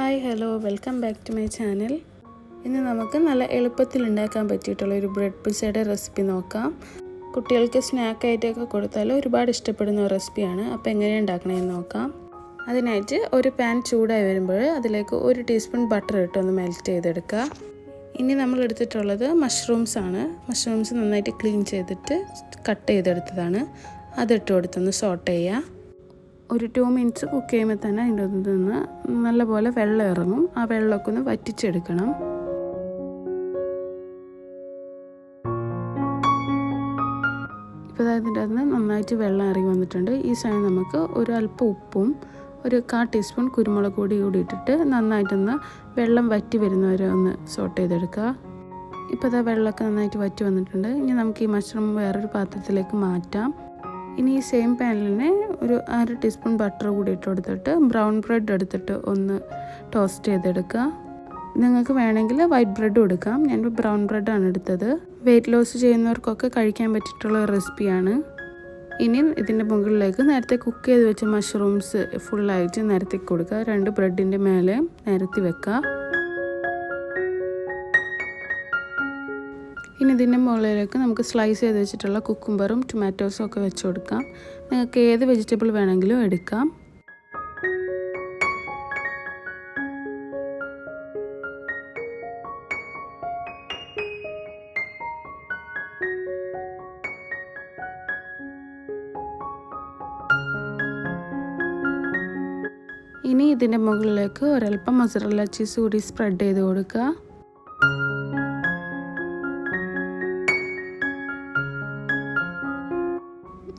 Hi hello welcome back to my channel. ഇന്ന് നമുക്ക് നല്ല എളുപ്പത്തിൽ ഉണ്ടാക്കാൻ പറ്റിയിട്ടുള്ള ഒരു ബ്രെഡ് പിസയുടെ റെസിപ്പി നോക്കാം. കുട്ടികൾക്ക് സ്നാക്കായിട്ടൊക്കെ കൊടുത്താൽ ഒരുപാട് ഇഷ്ടപ്പെടുന്ന റെസിപ്പിയാണ്. അപ്പോൾ എങ്ങനെ ഉണ്ടാക്കണമെന്ന് നോക്കാം. അതിനായിട്ട് ഒരു പാൻ ചൂടായി വരുമ്പോൾ അതിലേക്ക് ഒരു ടീസ്പൂൺ ബട്ടർ ഇട്ട് ഒന്ന് മെൽറ്റ് ചെയ്തെടുക്കുക. ഇനി നമ്മൾ എടുത്തിട്ടുള്ളത് മഷ്റൂംസ് ആണ്. മഷ്റൂംസ് നന്നായിട്ട് ക്ലീൻ ചെയ്തിട്ട് കട്ട് ചെയ്തെടുത്തതാണ്. അതിട്ട് കൊടുത്തൊന്ന് സോട്ട് ചെയ്യുക. ഒരു ടു മിനിറ്റ്സ് കുക്ക് ചെയ്യുമ്പോൾ തന്നെ അതിന്റെ അത് നിന്ന് നല്ലപോലെ വെള്ളം ഇറങ്ങും. ആ വെള്ളമൊക്കെ ഒന്ന് വറ്റിച്ചെടുക്കണം. ഇപ്പോൾ അതിന്റെ അതിന് നന്നായിട്ട് വെള്ളം ഇറങ്ങി വന്നിട്ടുണ്ട്. ഈ സമയം നമുക്ക് ഒരു അല്പം ഉപ്പും ഒരു കാ ടീസ്പൂൺ കുരുമുളക് പൊടി കൂടി ഇട്ടിട്ട് നന്നായിട്ടൊന്ന് വെള്ളം വറ്റി വരുന്നവരെ ഒന്ന് സോട്ട് ചെയ്തെടുക്കുക. ഇപ്പോൾ അതാ വെള്ളമൊക്കെ നന്നായിട്ട് വറ്റി വന്നിട്ടുണ്ട്. ഇനി നമുക്ക് ഈ മഷ്റൂം വേറൊരു പാത്രത്തിലേക്ക് മാറ്റാം. ഇനി ഈ സെയിം പാനിൽ തന്നെ ഒരു അര ടീസ്പൂൺ ബട്ടർ കൂടി ഇട്ട് കൊടുത്തിട്ട് ബ്രൗൺ ബ്രെഡ് എടുത്തിട്ട് ഒന്ന് ടോസ്റ്റ് ചെയ്തെടുക്കുക. നിങ്ങൾക്ക് വേണമെങ്കിൽ വൈറ്റ് ബ്രെഡ് എടുക്കാം. ഞാൻ ബ്രൗൺ ബ്രെഡാണ് എടുത്തത്. വെയിറ്റ് ലോസ് ചെയ്യുന്നവർക്കൊക്കെ കഴിക്കാൻ പറ്റിയിട്ടുള്ള റെസിപ്പിയാണ് ഇനി ഇതിന്റെ മുകളിലേക്ക് നേരത്തെ കുക്ക് ചെയ്ത് വെച്ച മഷ്റൂംസ് ഫുള്ളായിട്ട് നിരത്തി കൊടുക്കുക. രണ്ട് ബ്രെഡിന്റെ മേലെ നിരത്തി വെക്കുക. ഇനി ഇതിന്റെ മുകളിലേക്ക് നമുക്ക് സ്ലൈസ് ചെയ്ത് വെച്ചിട്ടുള്ള കുക്കുംബറും ടൊമാറ്റോസും ഒക്കെ വെച്ച് കൊടുക്കാം. നിങ്ങൾക്ക് ഏത് വെജിറ്റബിൾ വേണമെങ്കിലും എടുക്കാം. ഇനി ഇതിന്റെ മുകളിലേക്ക് ഒരൽപ്പം മൊസറല്ല ചീസ് കൂടി സ്പ്രെഡ് ചെയ്ത് കൊടുക്കുക.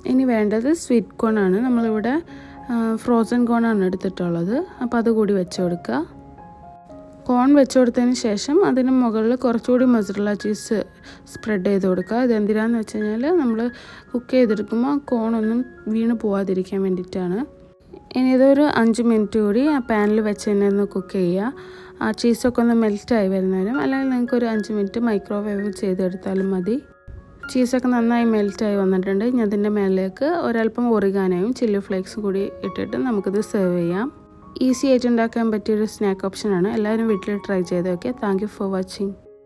ഇനി വേണ്ടത് സ്വീറ്റ് കോൺ ആണ്. നമ്മളിവിടെ ഫ്രോസൺ ആണ് എടുത്തിട്ടുള്ളത്. അപ്പോൾ അതുകൂടി വെച്ച് കൊടുക്കുക. കോൺ വെച്ച് കൊടുത്തതിന് ശേഷം അതിന് മുകളിൽ കുറച്ചുകൂടി മൊസറല്ല ചീസ് സ്പ്രെഡ് ചെയ്ത് കൊടുക്കുക. ഇതെന്തിനാന്ന് വെച്ച് കഴിഞ്ഞാൽ നമ്മൾ കുക്ക് ചെയ്തെടുക്കുമ്പോൾ കോണൊന്നും വീണ് പോവാതിരിക്കാൻ വേണ്ടിയിട്ടാണ്. ഇനി ഇതൊരു അഞ്ച് മിനിറ്റ് കൂടി ആ പാനിൽ വെച്ച് തന്നെ ഒന്ന് കുക്ക് ചെയ്യുക. ആ ചീസൊക്കെ ഒന്ന് മെൽറ്റായി വരുന്നവരും അല്ലെങ്കിൽ നിങ്ങൾക്ക് ഒരു അഞ്ച് മിനിറ്റ് മൈക്രോവേവ് ചെയ്തെടുത്താലും മതി. ചീസൊക്കെ നന്നായി മെൽറ്റായി വന്നിട്ടുണ്ട്. ഇനി അതിന്റെ മേലേക്ക് ഒരല്പം ഒറിഗാനയും ചില്ലി ഫ്ലേക്സും കൂടി ഇട്ടിട്ട് നമുക്കിത് സെർവ് ചെയ്യാം. ഈസി ആയിട്ട് ഉണ്ടാക്കാൻ പറ്റിയൊരു സ്നാക്ക് ഓപ്ഷനാണ്. എല്ലാവരും വീട്ടിൽ ട്രൈ ചെയ്ത് താങ്ക് യു ഫോർ വാച്ചിങ്.